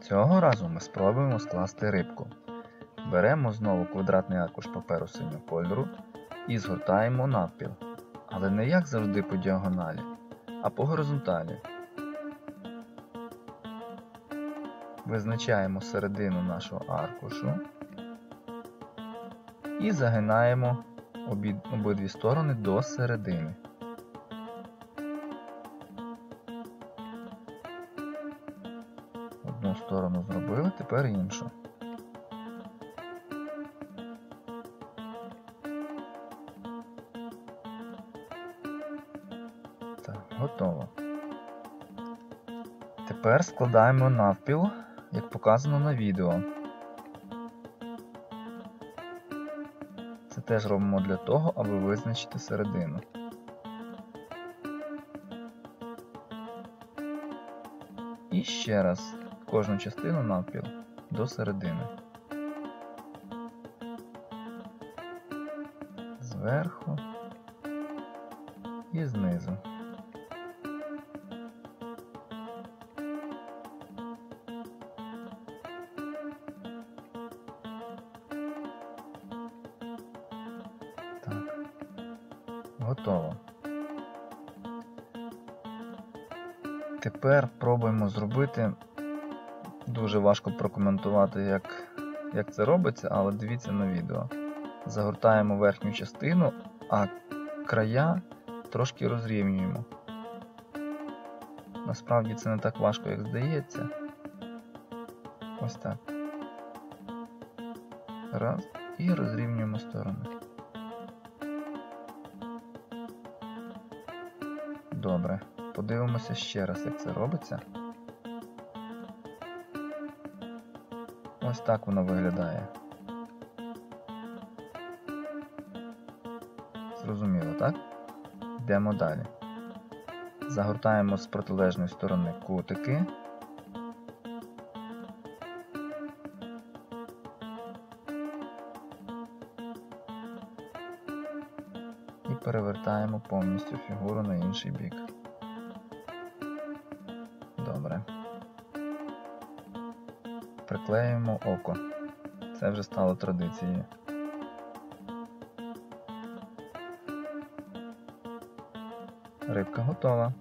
Цього разу ми спробуємо скласти рибку. Беремо знову квадратний аркуш паперу синього кольору і згортаємо навпіл. Але не як завжди по діагоналі, а по горизонталі. Визначаємо середину нашого аркушу і загинаємо обидві сторони до середини. Одну сторону зробили, тепер іншу. Так, готово. Тепер складаємо навпіл, як показано на відео. Це теж робимо для того, аби визначити середину. І ще раз кожну частину навпіл до середини. Зверху і знизу. Готово. Тепер пробуємо зробити. Дуже важко прокоментувати, як, як це робиться, але дивіться на відео. Загортаємо верхню частину, а края трошки розрівнюємо. Насправді це не так важко, як здається. Ось так. Раз. І розрівнюємо сторони. Добре. Подивимося ще раз, як це робиться. Ось так воно виглядає. Зрозуміло, так? Йдемо далі. Загортаємо з протилежної сторони кутики. І перевертаємо повністю фігуру на інший бік. Добре. Приклеюємо око. Це вже стало традицією. Рибка готова.